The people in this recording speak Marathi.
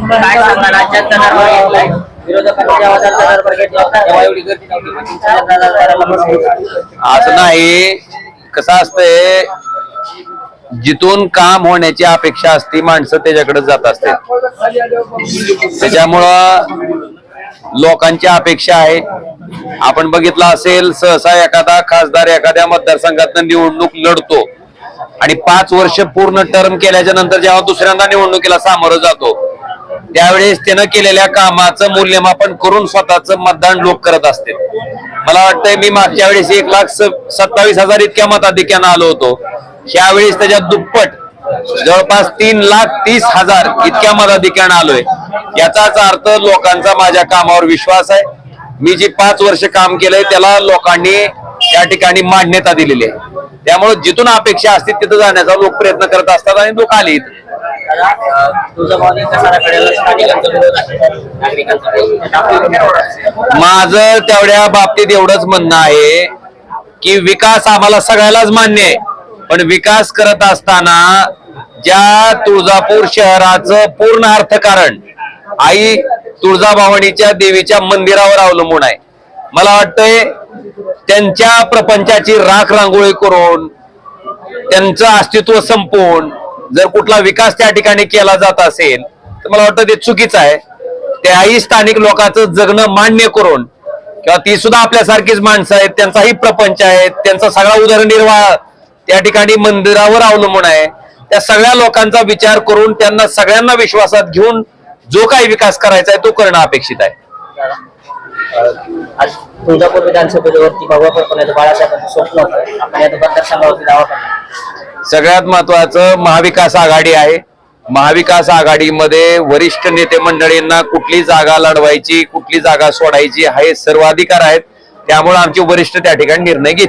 काय सांगणार राज्यात दरबार घेतलाय. विरोधकांनी जेव्हा दरबार घेतला होता तेव्हा एवढी गर्दी नव्हती. पण तुमच्या दरबाराला बसली. असं नाही. कसं असतंय जिथून काम होण्याची अपेक्षा असती माणसं त्याच्याकडे जात असते त्याच्यामुळं लोकांची अपेक्षा आहे. आपण बघितलं असेल सहसा एखादा खासदार एखाद्या मतदारसंघातनं निवडणूक लढतो. आणि पाच वर्ष पूर्ण टर्म केल्याच्यानंतर जेव्हा दुसऱ्यांदा निवडणुकीला सामोरं जातो त्यावेळेस त्यानं केलेल्या कामाचं मूल्यमापन करून स्वतःच मतदान लोक करत असते मला वाटतंय मी मागच्या वेळेस एक लाख स- सत्तावीस हजार इतक्या मताधिक्यानं आलो होतो. ह्यावेळेस त्याच्या दुप्पट जवळपास तीन लाख तीस हजार इतक्या मताधिक्यानं आलोय. याचाच अर्थ लोकांचा माझ्या कामावर विश्वास आहे. मी जी पाच वर्ष काम केलंय त्याला लोकांनी त्या ठिकाणी मान्यता दिलेली आहे. त्यामुळे जिथून अपेक्षा असतील तिथं जाण्याचा लोक प्रयत्न करत असतात आणि लोक आले माझं तेवढ्या बाबतीत एवढंच म्हणणं आहे की विकास आम्हाला सगळ्यालाच मान्य आहे. पण विकास करत असताना ज्या तुळजापूर शहराचं पूर्ण अर्थकारण आई तुळजाभवानीच्या देवीच्या मंदिरावर अवलंबून आहे. मला वाटतंय त्यांच्या प्रपंचाची राख रांगोळी करून त्यांचं अस्तित्व संपवून जर कुठला विकास त्या ठिकाणी केला जात असेल तर मला वाटतं ते चुकीचं आहे. त्याही स्थानिक लोकांचं जगणं मान्य करून किंवा ती सुद्धा आपल्यासारखीच माणसं आहेत त्यांचाही प्रपंच आहे त्यांचा सगळा उदरनिर्वाह त्या ठिकाणी मंदिरावर अवलंबून आहे. त्या सगळ्या लोकांचा विचार करून त्यांना सगळ्यांना विश्वासात घेऊन जो काही विकास करायचा आहे तो करणं अपेक्षित आहे. आज तुळजापूर विधानसभेवरती भगवा परपण्याचं बाळासाहेबांचं स्वप्न होतं. आपण या मतदारसंघावरती दावा करणार. सगळ्यात महत्वाचं महाविकास आघाडी आहे. महाविकास आघाडीमध्ये वरिष्ठ नेते मंडळींना कुठली जागा लढवायची कुठली जागा सोडायची हे सर्व अधिकार आहेत. त्यामुळे आमचे वरिष्ठ त्या ठिकाणी निर्णय घेतील.